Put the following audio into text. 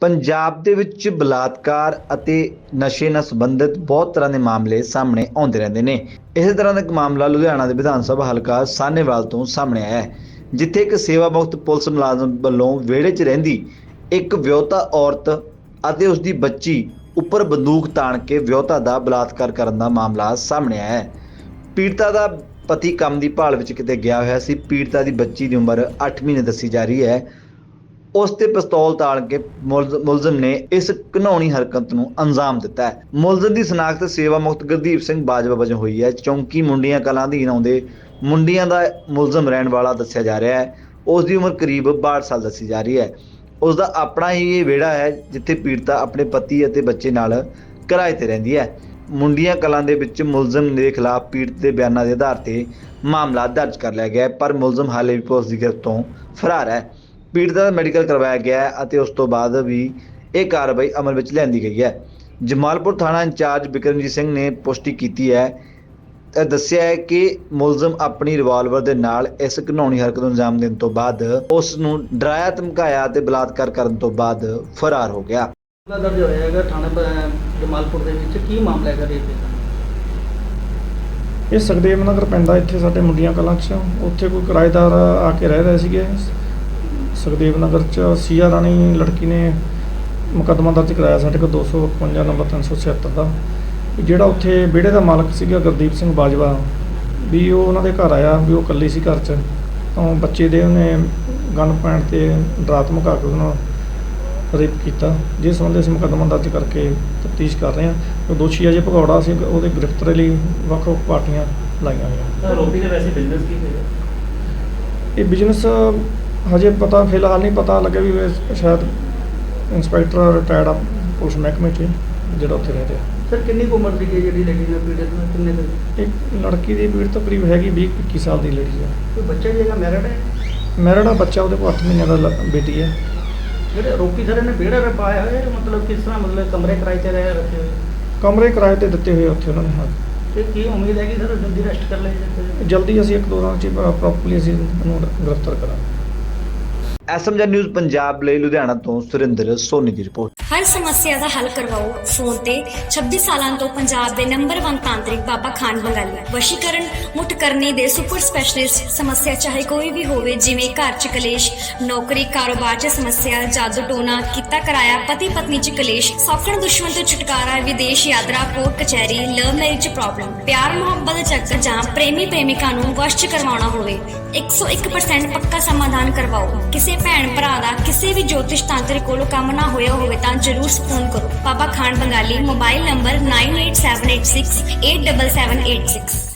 ਪੰਜਾਬ ਦੇ ਵਿੱਚ ਬਲਾਤਕਾਰ ਅਤੇ ਨਸ਼ੇ ਨਾਲ ਸੰਬੰਧਿਤ ਬਹੁਤ ਤਰ੍ਹਾਂ ਦੇ ਮਾਮਲੇ ਸਾਹਮਣੇ ਆਉਂਦੇ ਰਹਿੰਦੇ ਨੇ। ਇਸੇ ਤਰ੍ਹਾਂ ਦਾ ਇੱਕ ਮਾਮਲਾ ਲੁਧਿਆਣਾ ਦੇ ਵਿਧਾਨ ਸਭਾ ਹਲਕਾ ਸਾਹਨੇਵਾਲ ਤੋਂ ਸਾਹਮਣੇ ਆਇਆ ਹੈ, ਜਿੱਥੇ ਇੱਕ ਸੇਵਾ ਮੁਕਤ ਪੁਲਿਸ ਮੁਲਾਜ਼ਮ ਵੱਲੋਂ ਵਿਹੜੇ 'ਚ ਰਹਿੰਦੀ ਇੱਕ ਵਿਆਹੁਤਾ ਔਰਤ ਅਤੇ ਉਸ ਦੀ ਬੱਚੀ ਉੱਪਰ ਬੰਦੂਕ ਤਾਣ ਕੇ ਵਿਆਹੁਤਾ ਦਾ ਬਲਾਤਕਾਰ ਕਰਨ ਦਾ ਮਾਮਲਾ ਸਾਹਮਣੇ ਆਇਆ ਹੈ। ਪੀੜਤਾ ਦਾ ਪਤੀ ਕੰਮ ਦੀ ਭਾਲ ਵਿੱਚ ਕਿਤੇ ਗਿਆ ਹੋਇਆ ਸੀ। ਪੀੜਤਾ ਦੀ ਬੱਚੀ ਦੀ ਉਮਰ 8 ਮਹੀਨੇ ਦੱਸੀ ਜਾ ਰਹੀ ਹੈ। ਉਸ ਤੇ ਪਿਸਤੌਲ ਤਾਲ ਕੇ ਮੁਲਜ਼- ਮੁਲਜ਼ਮ ਨੇ ਇਸ ਘਿਨੌਣੀ ਹਰਕਤ ਨੂੰ ਅੰਜਾਮ ਦਿੱਤਾ ਹੈ। ਮੁਲਜ਼ਮ ਦੀ ਸਨਾਖਤ ਸੇਵਾ ਮੁਕਤ ਗੁਰਦੀਪ ਸਿੰਘ ਬਾਜਵਾ ਵਜੋਂ ਹੋਈ ਹੈ, ਚੌਂਕੀ ਮੁੰਡੀਆਂ ਕਲਾਂ ਅਧੀਨ ਆਉਂਦੇ ਮੁੰਡੀਆਂ ਦਾ ਮੁਲਜ਼ਮ ਰਹਿਣ ਵਾਲਾ ਦੱਸਿਆ ਜਾ ਰਿਹਾ ਹੈ। ਉਸ ਦੀ ਉਮਰ ਕਰੀਬ 62 ਸਾਲ ਦੱਸੀ ਜਾ ਰਹੀ ਹੈ। ਉਸ ਦਾ ਆਪਣਾ ਹੀ ਇਹ ਵਿਹੜਾ ਹੈ, ਜਿੱਥੇ ਪੀੜਤਾ ਆਪਣੇ ਪਤੀ ਅਤੇ ਬੱਚੇ ਨਾਲ ਕਿਰਾਏ ਤੇ ਰਹਿੰਦੀ ਹੈ। ਮੁੰਡੀਆਂ ਕਲਾਂ ਦੇ ਵਿੱਚ ਮੁਲਜ਼ਮ ਦੇ ਖਿਲਾਫ ਪੀੜਤ ਦੇ ਬਿਆਨਾਂ ਦੇ ਆਧਾਰ ਤੇ ਮਾਮਲਾ ਦਰਜ ਕਰ ਲਿਆ ਗਿਆ ਪਰ ਮੁਲਜ਼ਮ ਹਾਲੇ ਵੀ ਪੁਲਿਸ ਦੀ ਗ੍ਰਿਫਤ ਤੋਂ ਫਰਾਰ ਹੈ। ਪੀੜਤਾ ਦਾ ਮੈਡੀਕਲ ਕਰਵਾਇਆ ਗਿਆ ਹੈ ਅਤੇ ਉਸ ਤੋਂ ਬਾਅਦ ਵੀ ਇਹ ਕਾਰਵਾਈ ਅਮਲ ਵਿੱਚ ਲਿਆਂਦੀ ਗਈ ਹੈ। ਜਮਾਲਪੁਰ ਥਾਣਾ ਇੰਚਾਰਜ ਬਿਕਰਮਜੀਤ ਸਿੰਘ ਨੇ ਪੁਸ਼ਟੀ ਕੀਤੀ ਹੈ ਤੇ ਦੱਸਿਆ ਹੈ ਕਿ ਮੁਲਜ਼ਮ ਆਪਣੀ ਰਿਵਾਲਵਰ ਦੇ ਨਾਲ ਇਸ ਘਿਨੌਣੀ ਹਰਕਤ ਨੂੰ ਅੰਜਾਮ ਦੇਣ ਤੋਂ ਬਾਅਦ ਉਸ ਨੂੰ ਡਰਾਇਆ ਧਮਕਾਇਆ ਤੇ ਬਲਾਤਕਾਰ ਕਰਨ ਤੋਂ ਬਾਅਦ ਫਰਾਰ ਹੋ ਗਿਆ। ਮਾਮਲਾ ਦਰਜ ਹੋਇਆ ਹੈਗਾ ਥਾਣਾ ਪ- ਜਮਾਲਪੁਰ ਦੇ ਵਿੱਚ। ਕੀ ਮਾਮਲਾ ਹੈਗਾ ਰੇਪ ਦਾ ਇਹ ਸੁਖਦੇਵ ਨਗਰ ਪੈਂਦਾ ਇੱਥੇ ਸਾਡੇ ਮੁੰਡੀਆਂ ਕਲਾਂ 'ਚ ਉੱਥੇ ਕੋਈ ਕਿਰਾਏਦਾਰ ਆ ਕੇ ਰਹਿ ਰਹੇ ਸੀਗੇ। ਸੁਖਦੇਵ ਨਗਰ 'ਚ ਸੀਆ ਰਾਣੀ ਲੜਕੀ ਨੇ ਮੁਕੱਦਮਾ ਦਰਜ ਕਰਾਇਆ ਸਾਡੇ ਕੋਲ 255 ਨੰਬਰ 376 ਦਾ। ਜਿਹੜਾ ਉੱਥੇ ਵਿਹੜੇ ਦਾ ਮਾਲਕ ਸੀਗਾ ਗੁਰਦੀਪ ਸਿੰਘ ਬਾਜਵਾ ਵੀ ਉਹ ਉਹਨਾਂ ਦੇ ਘਰ ਆਇਆ ਵੀ ਉਹ ਇਕੱਲੀ ਸੀ ਘਰ 'ਚ ਤਾਂ ਬੱਚੇ ਦੇ ਉਹਨੇ ਗਨ ਪੈਣ ਤੇ ਡਰਾ ਧਮਕਾ ਕੇ ਉਹਨਾਂ ਰੇਪ ਕੀਤਾ। ਜਿਸ ਸੰਬੰਧੀ ਅਸੀਂ ਮੁਕੱਦਮਾ ਦਰਜ ਕਰਕੇ ਤਫਤੀਸ਼ ਕਰ ਰਹੇ ਹਾਂ। ਉਹ ਦੋਸ਼ੀ ਅਜੇ ਭਗੌੜਾ ਸੀ ਉਹਦੇ ਗ੍ਰਿਫਤਾਰੀ ਲਈ ਵੱਖ ਵੱਖ ਪਾਰਟੀਆਂ ਲਾਈਆਂ ਹੋਈਆਂ। ਰੋਪੀ ਦੇ ਵੈਸੇ ਬਿਜ਼ਨਸ ਕੀ ਹੈਗਾ ਇਹ ਬਿਜ਼ਨਸ ਹਜੇ ਪਤਾ ਫਿਲਹਾਲ ਨਹੀਂ ਪਤਾ ਲੱਗਿਆ ਵੀ ਇਹ ਸ਼ਾਇਦ ਇੰਸਪੈਕਟਰ ਰਿਟਾਇਰਡ ਆ ਪੁਲਿਸ ਮਹਿਕਮੇ 'ਚ ਜਿਹੜਾ ਉੱਥੇ ਰਹਿ ਰਿਹਾ ਸਰ ਕਿੰਨੀ ਕੁ ਉਮਰ ਦੀ ਹੈ ਜਿਹੜੀ ਲੜਕੀ ਨਾਲ ਪੀੜਤ ਨੂੰ? ਕਿੰਨੇ ਕੁ- ਇੱਕ ਲੜਕੀ ਦੀ ਪੀੜ ਤੋਂ ਕਰੀਬ ਹੈਗੀ 20 21 ਸਾਲ ਦੀ ਲੜੀ ਹੈ ਕੋਈ ਬੱਚਾ ਹੈਗਾ ਮੈਰਿਡ ਹੈ ਮੈਰਿਡ ਆ ਬੱਚਾ ਉਹਦੇ ਕੋਲ 8 ਮਹੀਨਿਆਂ ਦਾ ਲ- ਬੇਟੀ ਹੈ ਜਿਹੜੇ ਰੋਪੀ ਸਰ ਨੇ ਵਿਹੜਾ ਵੇ ਪਾਇਆ ਹੋਇਆ ਹੈ ਮਤਲਬ ਕਿਸ ਤਰ੍ਹਾਂ ਮਤਲਬ ਕਮਰੇ ਕਿਰਾਏ ਤੇ ਰਹਿ ਰੱਖੇ ਹੋਏ? ਕਮਰੇ ਕਿਰਾਏ ਤੇ ਦਿੱਤੇ ਹੋਏ ਉੱਥੇ ਉਹਨਾਂ ਨੇ ਹਾਂ। ਤੇ ਕੀ ਉਮੀਦ ਹੈ ਕਿ ਸਰ ਜਲਦੀ ਅਰੈਸਟ ਕਰ ਜਾਵੇ ਜਲਦੀ ਅਸੀਂ ਇੱਕ ਦੋ ਦਿਨਾਂ 'ਚ ਪ੍ਰੋਪਰਲੀ ਅਸੀਂ ਉਹਨੂੰ ਗ੍ਰਿਫਤਾਰ ਕਰਾਂਗੇ। ਐਸਐਮਜੀ ਨਿਊਜ਼ ਪੰਜਾਬ ਲਈ ਲੁਧਿਆਣਾ ਤੋਂ ਸੁਰਿੰਦਰ ਸੋਨੀ ਦੀ ਰਿਪੋਰਟ। ਹਰ ਸਮੱਸਿਆ ਦਾ ਹੱਲ ਕਰਵਾਓ ਫੋਨ ਤੇ 26 ਸਾਲਾਂ ਤੋਂ ਪੰਜਾਬ ਦੇ ਨੰਬਰ 1 ਤਾਂਤਰਿਕ ਬਾਬਾ ਖਾਨ ਬੰਗਾਲੀ ਵਸ਼ੀਕਰਨ ਮੁੱਠ ਕਰਨੇ ਦੇ ਸੁਪਰ ਸਪੈਸ਼ਲਿਸਟ ਸਮੱਸਿਆ ਚਾਹੇ ਕੋਈ ਵੀ ਹੋਵੇ, ਜਿਵੇਂ ਘਰ ਚ ਕਲੇਸ਼, ਨੌਕਰੀ, ਕਾਰੋਬਾਰ ਚ ਸਮੱਸਿਆ, ਜਾਦੂ ਟੋਨਾ, ਕੀਤਾ ਕਰਾਇਆ ਪਤੀ ਪਤਨੀ ਚ ਕਲੇਸ਼, ਸੌਖਣ ਦੁਸ਼ਮਣ ਤੋਂ ਛੁਟਕਾਰਾ, ਵਿਦੇਸ਼ ਯਾਤਰਾ, ਕੋਰਟ ਕਚਹਿਰੀ ਲਵ ਮੈਰਿਜ ਪ੍ਰੋਬਲਮ ਪਿਆਰ, ਮੁਹੱਬਤ ਦੇ ਚੱਕਰ ਜਾਂ ਪ੍ਰੇਮੀ ਪ੍ਰੇਮਿਕਾ ਨੂੰ ਵਸ਼ ਕਰਵਾਉਣਾ ਹੋਵੇ 101% ਪੱਕਾ ਸਮਾਧਾਨ ਕਰਵਾਓ। ਕਿਸੇ ਭੈਣ ਭਰਾ ਦਾ ਕਿਸੇ ਵੀ ਜੋਤਿਸ਼ ਤੰਤਰ ਕੋਲੋਂ ਕੰਮ ਨਾ ਹੋਇਆ ਹੋਵੇ ਤਾਂ ਜਰੂਰ ਫੋਨ ਕਰੋ। Baba Khan Bengali, mobile number 9878687786